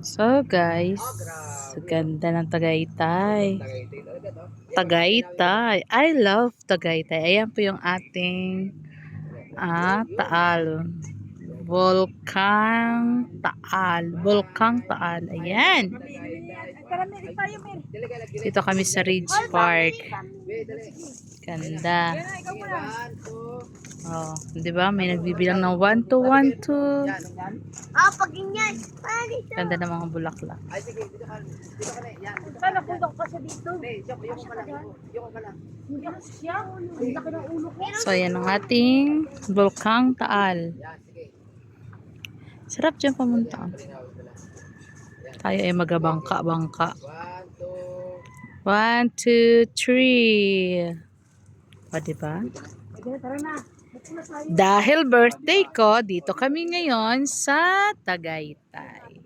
So guys, ganda ng Tagaytay. Tagaytay. I love Tagaytay. Ayan po yung ating ah, Taal. Volcang Taal. Volcang Taal. Ayan. Dito kami sa Ridge Park. Ganda. Oh, 'di ba? May nagbibilang ng 1 to 1 to. Ah, pag ganyan. Ganda ng mga bulaklak. Ay, sige, dito ka, dito ka na, yan. Saan napuntok pa siya dito? Hindi, yung, ka lang, yung ka lang. Hindi ako siya. Ang laki ng ulo ko. So, ayan ang ating Volcang Taal. Yan. Sarap dyan pumunta. Tayo ay magabangka-bangka. One, two, 1, 2, 3. O, diba? Dahil birthday ko, dito kami ngayon sa Tagaytay.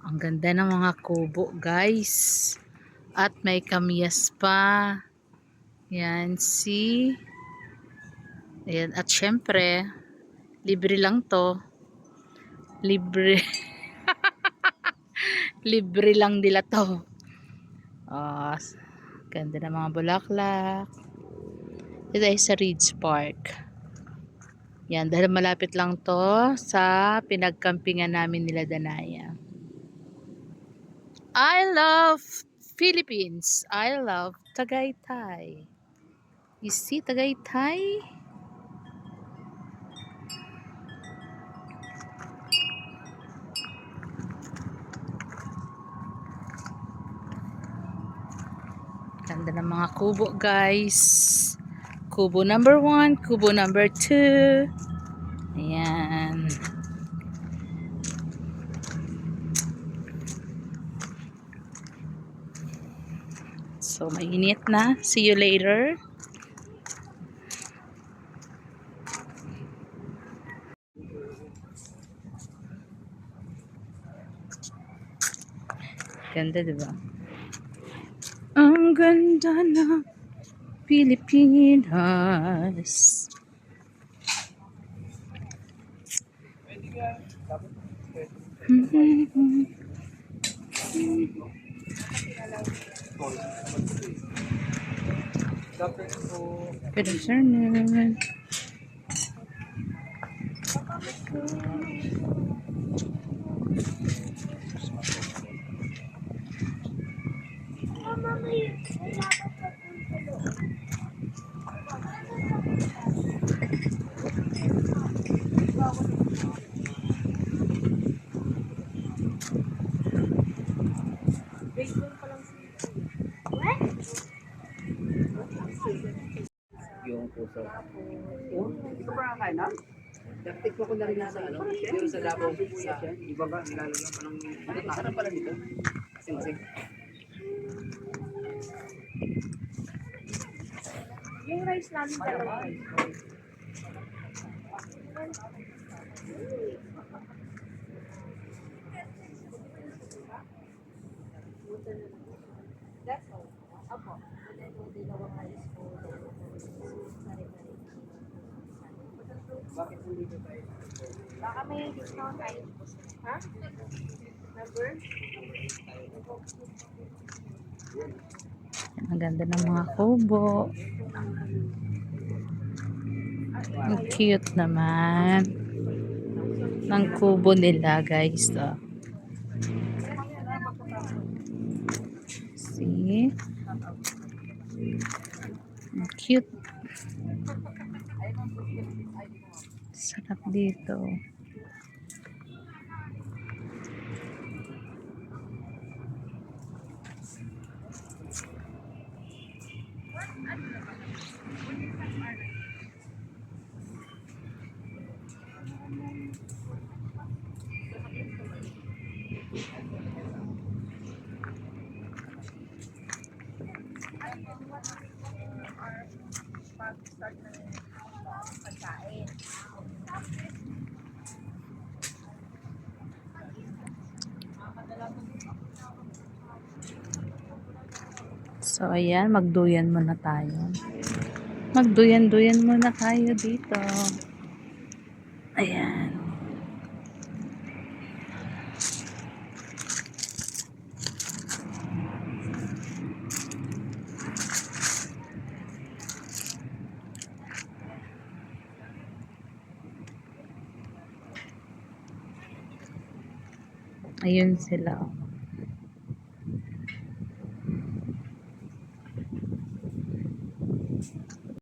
Ang ganda ng mga kubo, guys. At may kamyas pa. Yan, see? Ayan, at syempre, libre lang to. Libre. libre lang nila to. Ah, Ganda ng mga bulaklak. Ito ay sa Ridge Park. Yan, dahil malapit lang to sa pinagkampingan namin nila Danaya. I love Philippines. I love Tagaytay. You see Tagaytay? Ganda ng mga kubo, guys. Kubo number one, kubo number two. Ayan. So, mainit na. See you later. Ganda, di ba? Ang ganda ng Pilipinas. Good afternoon. Mama, puso. Oh, hindi ka pa kakain na? Daktik ko ko na rin sa ano, pero sa Davao, sa iba ba, nilalagyan pa ng, ano, sarap pala dito. Singsing. Yung rice namin dalawa. Bakit hindi? Baka may discount tayo. Ha? Number? Ang ganda ng mga kubo. Ang cute naman. Ng kubo nila, guys. Oh. See? Cute. Sarap dito. So, ayan, magduyan muna tayo. Magduyan-duyan muna tayo dito. Ayan. Ayun sila.